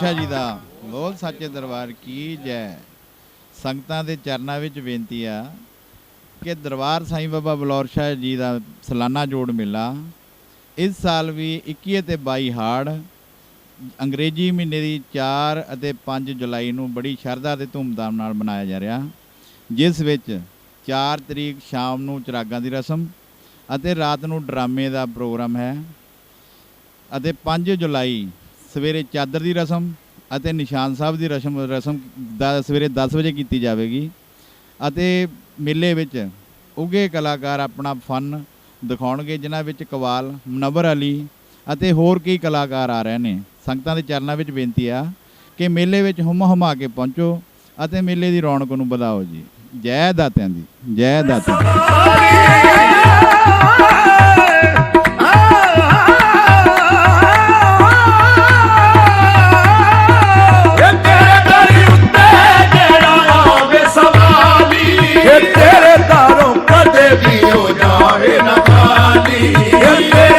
ਸੱਚੇ ਦਰਬਾਰ ਕੀ ਜੈ। ਸੰਗਤਾਂ ਦੇ ਚਰਨਾਂ ਵਿੱਚ ਬੇਨਤੀ ਆ ਕਿ ਦਰਬਾਰ ਸਾਈਂ ਬਾਬਾ ਬਲੌਰ ਸ਼ਾਹ ਜੀ ਦਾ ਸਾਲਾਨਾ ਜੋੜ ਮੇਲਾ ਇਸ ਸਾਲ ਵੀ 21 ਤੇ 22 ਹਾੜ ਅੰਗਰੇਜ਼ੀ ਮਹੀਨੇ ਦੀ 4 ਅਤੇ 5 ਜੁਲਾਈ ਨੂੰ ਬੜੀ ਸ਼ਰਧਾ ਤੇ ਧੂਮਧਾਮ ਨਾਲ ਮਨਾਇਆ ਜਾ ਰਿਹਾ, ਜਿਸ ਵਿੱਚ 4 ਤਰੀਕ ਸ਼ਾਮ ਨੂੰ ਚਰਾਗਾਂ ਦੀ ਰਸਮ ਅਤੇ ਰਾਤ ਨੂੰ ਡਰਾਮੇ ਦਾ ਪ੍ਰੋਗਰਾਮ ਹੈ ਅਤੇ 5 ਜੁਲਾਈ ਸਵੇਰੇ ਚਾਦਰ ਦੀ ਰਸਮ ਅਤੇ ਨਿਸ਼ਾਨ ਸਾਹਿਬ ਦੀ ਰਸਮ ਰਸਮ ਦਾ ਸਵੇਰੇ 10 ਵਜੇ ਕੀਤੀ ਜਾਵੇਗੀ ਅਤੇ ਮੇਲੇ ਵਿੱਚ ਉਗੇ ਕਲਾਕਾਰ ਆਪਣਾ ਫਨ ਦਿਖਾਉਣਗੇ, ਜਿਨ੍ਹਾਂ ਵਿੱਚ ਕਵਾਲ, ਮਨਵਰ ਅਲੀ ਅਤੇ ਹੋਰ ਕਈ ਕਲਾਕਾਰ ਆ ਰਹੇ ਨੇ। ਸੰਗਤਾਂ ਦੇ ਚਰਨਾਂ ਵਿੱਚ ਬੇਨਤੀ ਆ ਕਿ ਮੇਲੇ ਵਿੱਚ ਹੁਮ ਹੁਮਾ ਕੇ ਪਹੁੰਚੋ ਅਤੇ ਮੇਲੇ ਦੀ ਰੌਣਕ ਨੂੰ ਵਧਾਓ ਜੀ। ਜੈ ਦਾਤਿਆਂ ਦੀ, ਜੈ ਦਾਤਿਆਂ Yeah, yeah.